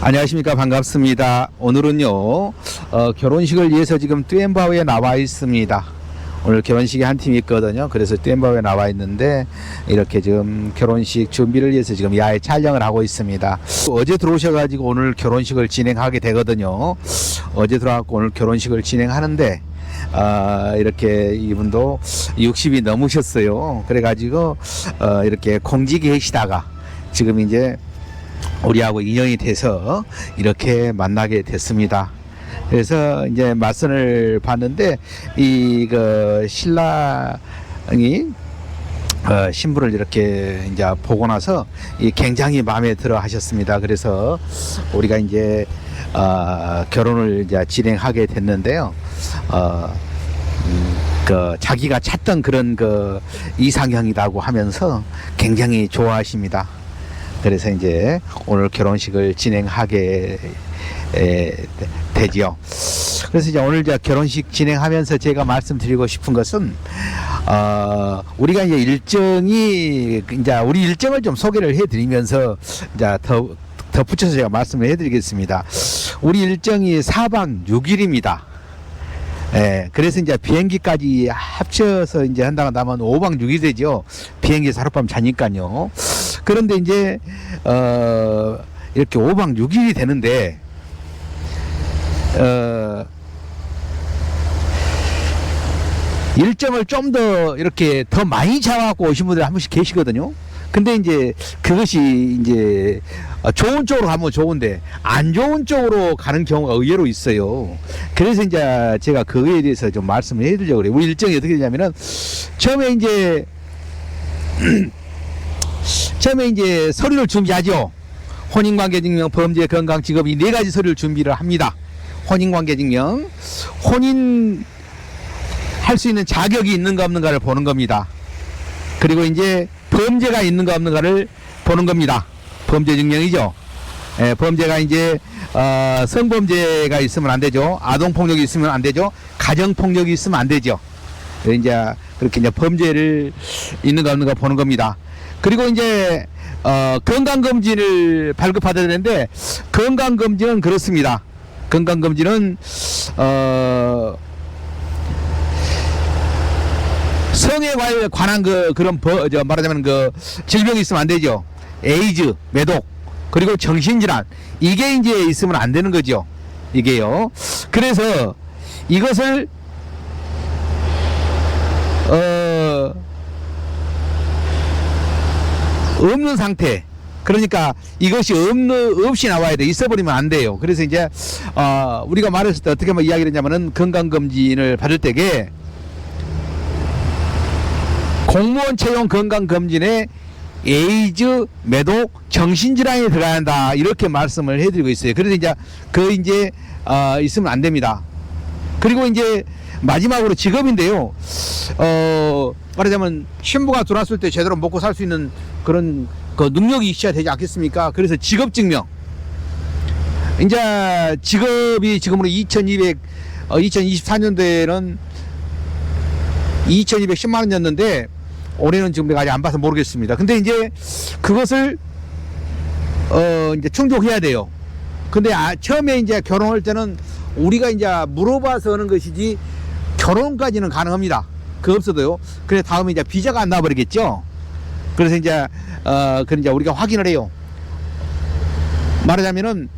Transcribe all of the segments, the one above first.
안녕하십니까 반갑습니다. 오늘은요 어, 결혼식을 위해서 지금 뚜엠바오에 나와 있습니다. 오늘 결혼식이 한 팀이 있거든요. 그래서 뚜엠바오에 나와 있는데 이렇게 지금 결혼식 준비를 위해서 지금 야외 촬영을 하고 있습니다. 어제 들어오셔 가지고 오늘 결혼식을 진행하게 되거든요. 어제 들어와서 오늘 결혼식을 진행하는데 아, 이렇게 이분도 60이 넘으셨어요. 그래 가지고 어, 이렇게 공직에 계시다가 지금 이제 우리하고 인연이 돼서 이렇게 만나게 됐습니다. 그래서 이제 맞선을 봤는데 이 그 신랑이 어, 신부를 이렇게 이제 보고 나서 이 굉장히 마음에 들어 하셨습니다. 그래서 우리가 이제 어, 결혼을 이제 진행하게 됐는데요. 어, 음, 그 자기가 찾던 그런 그 이상형이라고 하면서 굉장히 좋아하십니다. 그래서 이제 오늘 결혼식을 진행하게 에, 되지요. 그래서 이제 오늘 이제 결혼식 진행하면서 제가 말씀드리고 싶은 것은 어, 우리가 이제 일정이 이제 우리 일정을 좀 소개를 해드리면서 이제 더 덧붙여서 제가 말씀을 해드리겠습니다. 우리 일정이 4박 6일입니다. 예, 그래서 이제 비행기까지 합쳐서 이제 한다고 하면 5박 6일 되죠. 비행기에서 하룻밤 자니까요. 그런데 이제, 어, 이렇게 5박 6일이 되는데, 어, 일정을 좀 더 이렇게 더 많이 잡아갖고 오신 분들이 한 분씩 계시거든요. 근데 이제 그것이 이제 어, 좋은 쪽으로 가면 좋은데 안 좋은 쪽으로 가는 경우가 의외로 있어요. 그래서 이제 제가 그거에 대해서 좀 말씀을 해드리려고 그래요. 우리 일정이 어떻게 되냐면은 처음에 이제 처음에 이제 서류를 준비하죠. 혼인관계증명, 범죄, 건강, 직업 이 네 가지 서류를 준비를 합니다. 혼인관계증명, 혼인 할 수 있는 자격이 있는가 없는가를 보는 겁니다. 그리고 이제 범죄가 있는가 없는가를 보는 겁니다. 범죄 증명이죠. 예, 범죄가 이제 어, 성범죄가 있으면 안 되죠. 아동 폭력이 있으면 안 되죠. 가정 폭력이 있으면 안 되죠. 이제 그렇게 이제 범죄를 있는가 없는가 보는 겁니다. 그리고 이제 어, 건강 검진을 발급받아야 되는데 건강 검진은 그렇습니다. 건강 검진은 어 성에 관- 관한 그 그런 버, 저 말하자면 그 질병이 있으면 안 되죠. 에이즈, 매독, 그리고 정신질환 이게 이제 있으면 안 되는 거죠. 이게요. 그래서 이것을 어 없는 상태. 그러니까 이것이 없는 없이 나와야 돼. 있어버리면 안 돼요. 그래서 이제 어 우리가 말했을 때 어떻게 뭐 이야기를 했냐면은 건강 검진을 받을 때게 공무원 채용 건강 검진에 에이즈, 매독, 정신질환이 들어야 한다 이렇게 말씀을 해드리고 있어요. 그래서 이제 그 이제 어, 있으면 안 됩니다. 그리고 이제 마지막으로 직업인데요. 어 말하자면 신부가 들어왔을 때 제대로 먹고 살 수 있는 그런 그 능력이 있어야 되지 않겠습니까? 그래서 직업 증명. 이제 직업이 지금으로 2200 어, 2024년도에는 2210만 원이었는데 올해는 지금 내가 아직 안 봐서 모르겠습니다. 근데 이제 그것을 어 이제 충족해야 돼요. 근데 아, 처음에 이제 결혼할 때는 우리가 이제 물어봐서 하는 것이지 결혼까지는 가능합니다. 그 없어도요. 그래 다음에 이제 비자가 안 나버리겠죠. 그래서 이제 어 그런 이제 우리가 확인을 해요. 말하자면은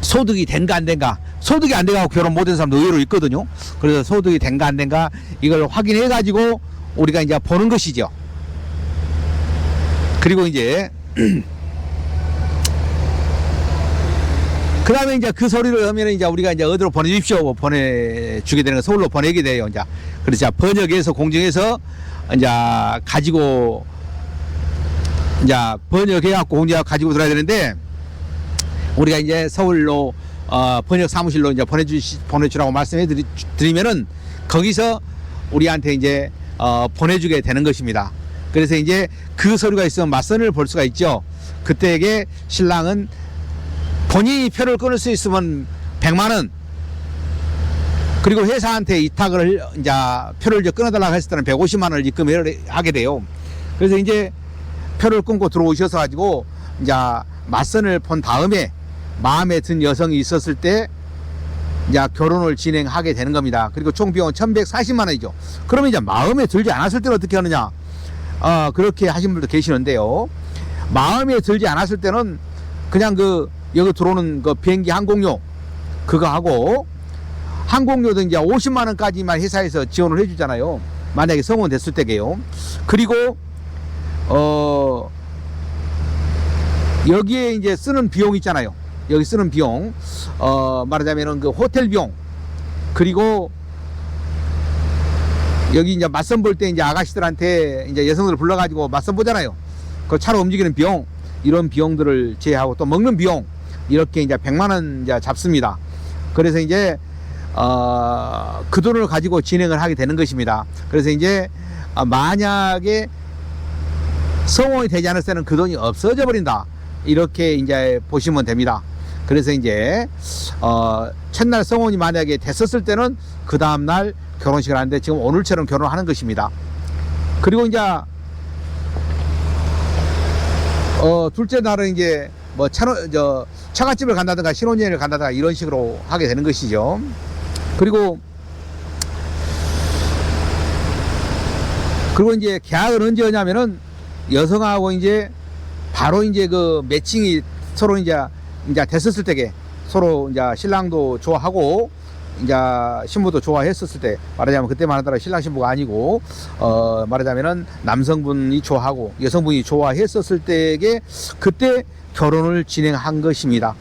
소득이 된가 안 된가 소득이 안 돼가고 결혼 못한 사람도 의외로 있거든요 그래서 소득이 된가 안 된가 이걸 확인해 가지고 우리가 이제 보는 것이죠 그리고 이제 그 다음에 이제 그 소리를 하면 이제 우리가 이제 어디로 보내주십시오 보내주게 되는 거 서울로 보내게 돼요 이제 그래서 번역해서 공정해서 이제 가지고 이제 번역해 갖고 공정 가지고 들어야 되는데 우리가 이제 서울로 어, 번역 사무실로 이제 보내주 보내주라고 말씀해 드리, 드리면은 거기서 우리한테 이제 어, 보내주게 되는 것입니다. 그래서 이제 그 서류가 있으면 맞선을 볼 수가 있죠. 그때에게 신랑은 본인이 표를 끊을 수 있으면 100만 원 그리고 회사한테 이탁을 이제 표를 이제 끊어달라고 했을 때는 150만 원을 입금을 하게 돼요. 그래서 이제 표를 끊고 들어오셔서 가지고 이제 맞선을 본 다음에 마음에 든 여성이 있었을 때 이제 결혼을 진행하게 되는 겁니다. 그리고 총 비용은 1140만 원이죠. 그러면 이제 마음에 들지 않았을 때는 어떻게 하느냐? 어, 그렇게 하신 분도 계시는데요. 마음에 들지 않았을 때는 그냥 그 여기 들어오는 그 비행기 항공료 그거 하고 항공료도 이제 50만 원까지만 회사에서 지원을 해주잖아요. 만약에 성원 됐을 때게요. 그리고 어 여기에 이제 쓰는 비용 있잖아요. 여기 쓰는 비용 어 말하자면은 그 호텔 비용 그리고 여기 이제 맞선 볼 때 이제 아가씨들한테 이제 여성들을 불러가지고 맞선 보잖아요. 그 차로 움직이는 비용 이런 비용들을 제외하고 또 먹는 비용 이렇게 이제 100만 원 이제 잡습니다. 그래서 이제 어, 그 돈을 가지고 진행을 하게 되는 것입니다. 그래서 이제 아, 만약에 성공이 되지 않을 때는 그 돈이 없어져 버린다. 이렇게 이제 보시면 됩니다. 그래서 이제 어, 첫날 성혼이 만약에 됐었을 때는 그 다음 날 결혼식을 하는데 지금 오늘처럼 결혼하는 것입니다. 그리고 이제 어, 둘째 날은 이제 뭐 차로 저 처갓집을 간다든가 신혼여행을 간다든가 이런 식으로 하게 되는 것이죠. 그리고 그리고 이제 계약은 언제 하냐면은 여성하고 이제 바로 이제 그 매칭이 서로 이제 이제 됐었을 때게 서로 이제 신랑도 좋아하고 이제 신부도 좋아했었을 때 말하자면 그때만 하더라 신랑 신부가 아니고 어 말하자면은 남성분이 좋아하고 여성분이 좋아했었을 때게 그때 결혼을 진행한 것입니다.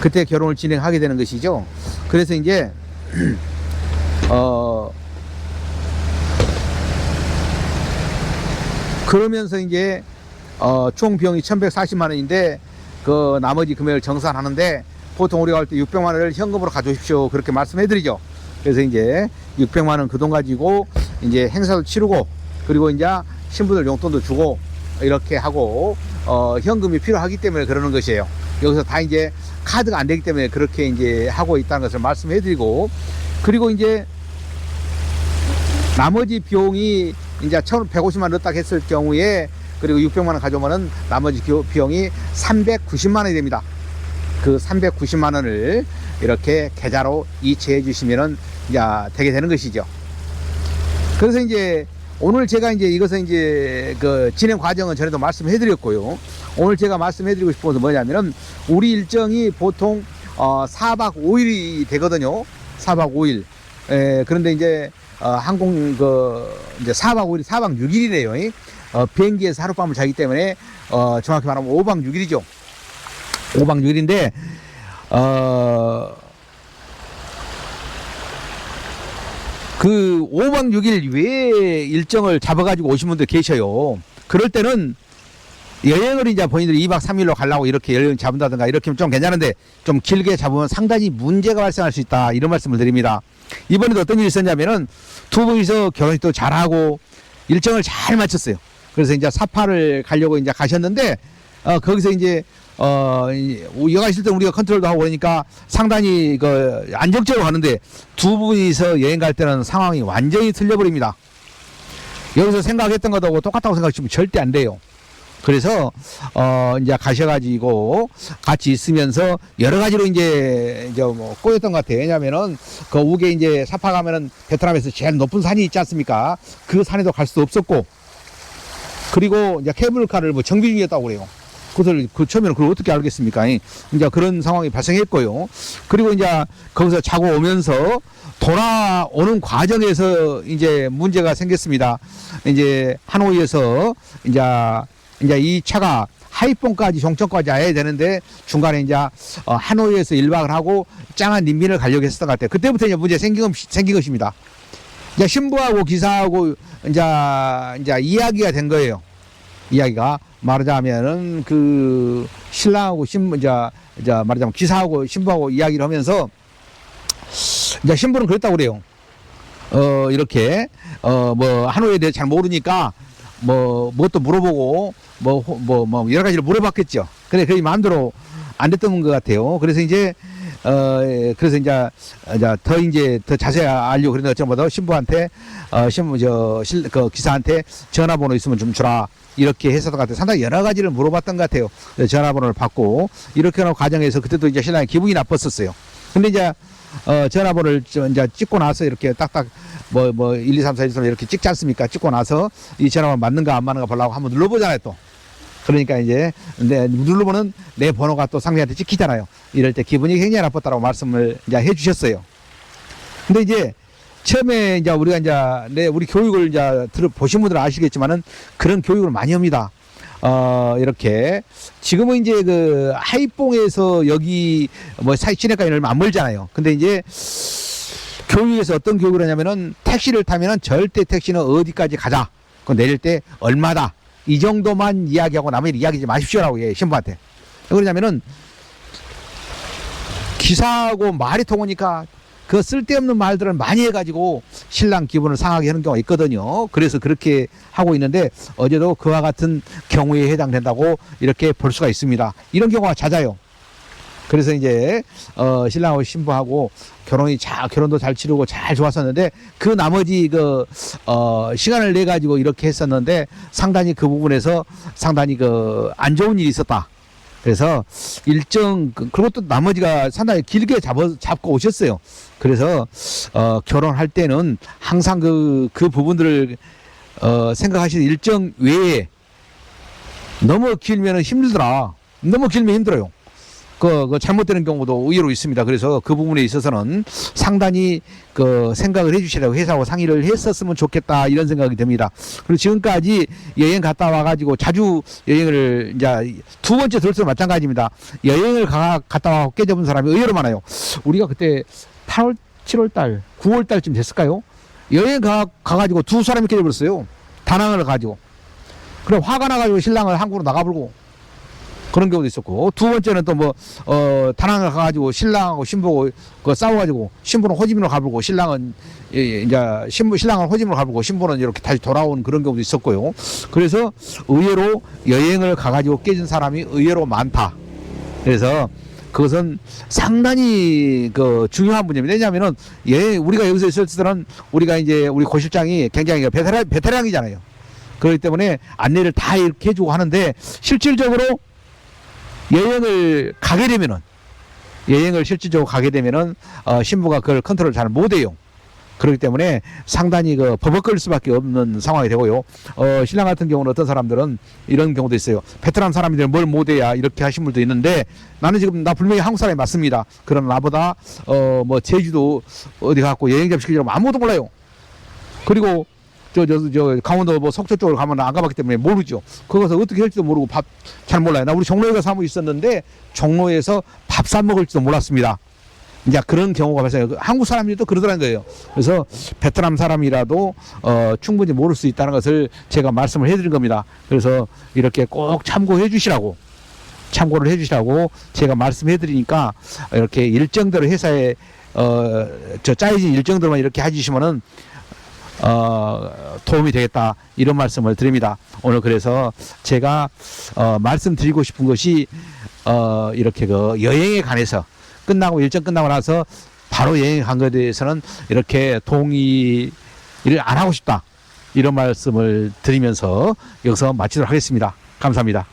그때 결혼을 진행하게 되는 것이죠. 그래서 이제 어 그러면서 이제 어, 총 비용이 1140만 원인데 그 나머지 금액을 정산하는데 보통 우리가 할 때 600만 원을 현금으로 가져오십시오. 그렇게 말씀해 드리죠. 그래서 이제 600만 원 그 돈 가지고 이제 행사도 치르고 그리고 이제 신부들 용돈도 주고 이렇게 하고 어, 현금이 필요하기 때문에 그러는 것이에요. 여기서 다 이제 카드가 안 되기 때문에 그렇게 이제 하고 있다는 것을 말씀해 드리고 그리고 이제 나머지 비용이 이제 1,150만 원 넣었다 했을 경우에 그리고 600만 원 가져오면은 나머지 교- 비용이 390만 원이 됩니다. 그 390만 원을 이렇게 계좌로 이체해 주시면은 이제 되게 되는 것이죠. 그래서 이제 오늘 제가 이제 이것은 이제 그 진행 과정은 전에도 말씀해 드렸고요. 오늘 제가 말씀해 드리고 싶은 것은 뭐냐면은 우리 일정이 보통 어 4박 5일이 되거든요. 4박 5일. 에, 그런데 이제 어, 항공 그 이제 4박 5일, 4박 6일이래요. 어, 비행기에서 하룻밤을 자기 때문에 어, 정확히 말하면 5박 6일이죠. 5박 6일인데 어, 그 5박 6일 외에 일정을 잡아가지고 오신 분들 계셔요. 그럴 때는 여행을 이제 본인들이 2박 3일로 가려고 이렇게 여행 잡는다든가 이렇게 하면 좀 괜찮은데 좀 길게 잡으면 상당히 문제가 발생할 수 있다. 이런 말씀을 드립니다. 이번에도 어떤 일이 있었냐면은 두 분이서 결혼식도 잘하고 일정을 잘 마쳤어요. 그래서 이제 사파를 가려고 이제 가셨는데 어, 거기서 이제 어, 여가 있을 때 우리가 컨트롤도 하고 그러니까 상당히 그 안정적으로 가는데 두 분이서 여행 갈 때는 상황이 완전히 틀려버립니다. 여기서 생각했던 것하고 똑같다고 생각하시면 절대 안 돼요. 그래서 어 이제 가셔가지고 같이 있으면서 여러 가지로 이제 이제 뭐 꼬였던 것 같아요. 왜냐면은 그 우게 이제 사파 가면은 베트남에서 제일 높은 산이 있지 않습니까? 그 산에도 갈 수 없었고 그리고 이제 케이블카를 뭐 정비 중이었다고 그래요. 그것을 그 처음에는 그걸 어떻게 알겠습니까? 이제 그런 상황이 발생했고요. 그리고 이제 거기서 자고 오면서 돌아오는 과정에서 이제 문제가 생겼습니다. 이제 하노이에서 이제 이제 이 차가 하이폰까지 종점까지 와야 되는데 중간에 이제 어, 하노이에서 1박을 하고 짱한 님민을 가려고 했었던 것 같아요. 그때부터 이제 문제 생긴, 것- 생긴 것입니다. 이제 신부하고 기사하고 이제 이제 이야기가 된 거예요. 이야기가 말하자면은 그 신랑하고 신부 이제 말하자면 기사하고 신부하고 이야기를 하면서 이제 신부는 그랬다고 그래요. 어 이렇게 어뭐 하노이에 대해 잘 모르니까 뭐 뭣도 물어보고 뭐뭐뭐 여러 가지를 물어봤겠죠. 근데 그게 마음대로 안 됐던 것 같아요. 그래서 이제 어 예, 그래서 이제 이제 더 이제 더 자세히 알려고 그랬는데 어쩌면 신부한테 어 신부 저 실 그 기사한테 전화번호 있으면 좀 주라 이렇게 했었던 것 같아요. 상당히 여러 가지를 물어봤던 것 같아요. 전화번호를 받고 이렇게 하는 과정에서 그때도 이제 신랑이 기분이 나빴었어요. 근데 이제 어 전화번호를 저 이제 찍고 나서 이렇게 딱딱 뭐 뭐 1, 2, 3, 4, 1, 3 이렇게 찍지 않습니까? 찍고 나서 이 전화번호 맞는가 안 맞는가 보려고 한번 눌러보잖아요 또. 그러니까 이제 내 누르보는 내 번호가 또 상대한테 찍히잖아요. 이럴 때 기분이 굉장히 나빴다고 말씀을 이제 해주셨어요. 근데 이제 처음에 이제 우리가 이제 내 우리 교육을 이제 들어 보신 분들은 아시겠지만은 그런 교육을 많이 합니다. 어 이렇게 지금은 이제 그 하이뽕에서 여기 뭐 사이 시내까지 얼마 안 멀잖아요. 근데 이제 교육에서 어떤 교육을 하냐면은 택시를 타면은 절대 택시는 어디까지 가자. 그 내릴 때 얼마다. 이 정도만 이야기하고 나머지 이야기하지 마십시오라고 해 신부한테. 왜 그러냐면은 기사하고 말이 통하니까 그 쓸데없는 말들을 많이 해가지고 신랑 기분을 상하게 하는 경우가 있거든요. 그래서 그렇게 하고 있는데 어제도 그와 같은 경우에 해당된다고 이렇게 볼 수가 있습니다. 이런 경우가 잦아요. 그래서 이제 어 신랑하고 신부하고 결혼이 잘 결혼도 잘 치르고 잘 좋았었는데 그 나머지 그 어 시간을 내 가지고 이렇게 했었는데 상당히 그 부분에서 상당히 그 안 좋은 일이 있었다. 그래서 일정 그- 그리고 또 나머지가 상당히 길게 잡아 잡고 오셨어요. 그래서 어 결혼할 때는 항상 그그 부분들을 어 생각하시는 일정 외에 너무 길면은 힘들더라. 너무 길면 힘들어요. 그, 그 잘못되는 경우도 의외로 있습니다. 그래서 그 부분에 있어서는 상당히 그 생각을 해주시라고 회사하고 상의를 했었으면 좋겠다 이런 생각이 듭니다. 그리고 지금까지 여행 갔다 와가지고 자주 여행을 이제 두 번째 들수록 마찬가지입니다. 여행을 가, 갔다 와 깨져본 사람이 의외로 많아요. 우리가 그때 8월, 7월 달, 9월 달쯤 됐을까요? 여행 가, 가가지고 두 사람이 깨져버렸어요. 다낭을 가지고. 그래 화가 나가지고 신랑을 한국으로 나가버리고 그런 경우도 있었고 두 번째는 또 뭐 어 다낭을 가가지고 신랑하고 신부고 그 싸워가지고 신부는 호지민으로 가불고 신랑은 예, 예, 이제 신부 신랑은 호지민으로 가불고 신부는 이렇게 다시 돌아온 그런 경우도 있었고요. 그래서 의외로 여행을 가가지고 깨진 사람이 의외로 많다. 그래서 그것은 상당히 그 중요한 문제입니다. 왜냐하면은 예 우리가 여기서 있을 때는 우리가 이제 우리 고 실장이 굉장히 베테랑 베테랑이잖아요. 그렇기 때문에 안내를 다 이렇게 해주고 하는데 실질적으로 여행을 가게 되면은 여행을 실질적으로 가게 되면은 어, 신부가 그걸 컨트롤 잘 못해요. 그렇기 때문에 상당히 그 버벅거릴 수밖에 없는 상황이 되고요. 어, 신랑 같은 경우는 어떤 사람들은 이런 경우도 있어요. 베트남 사람들은 뭘 못해야 이렇게 하신 분도 있는데 나는 지금 나 분명히 한국 사람이 맞습니다. 그런 나보다 어, 뭐 제주도 어디 갖고 여행 잡시키려면 아무것도 몰라요. 그리고 저, 저, 저, 강원도 뭐 속초 쪽으로 가면 안 가봤기 때문에 모르죠. 거기서 어떻게 할지도 모르고 밥 잘 몰라요. 나 우리 종로에 가서 사무 있었는데 종로에서 밥 사 먹을지도 몰랐습니다. 이제 그런 경우가 발생해요. 그 한국 사람들이 또 그러더라는 거예요. 그래서 베트남 사람이라도 어, 충분히 모를 수 있다는 것을 제가 말씀을 해드린 겁니다. 그래서 이렇게 꼭 참고해 주시라고 참고를 해 주시라고 제가 말씀해 드리니까 이렇게 일정대로 회사에 어, 저 짜여진 일정대로만 이렇게 해주시면은 어, 도움이 되겠다 이런 말씀을 드립니다. 오늘 그래서 제가 어, 말씀드리고 싶은 것이 어, 이렇게 그 여행에 관해서 끝나고 일정 끝나고 나서 바로 여행 간 것에 대해서는 이렇게 동의를 안 하고 싶다 이런 말씀을 드리면서 여기서 마치도록 하겠습니다. 감사합니다.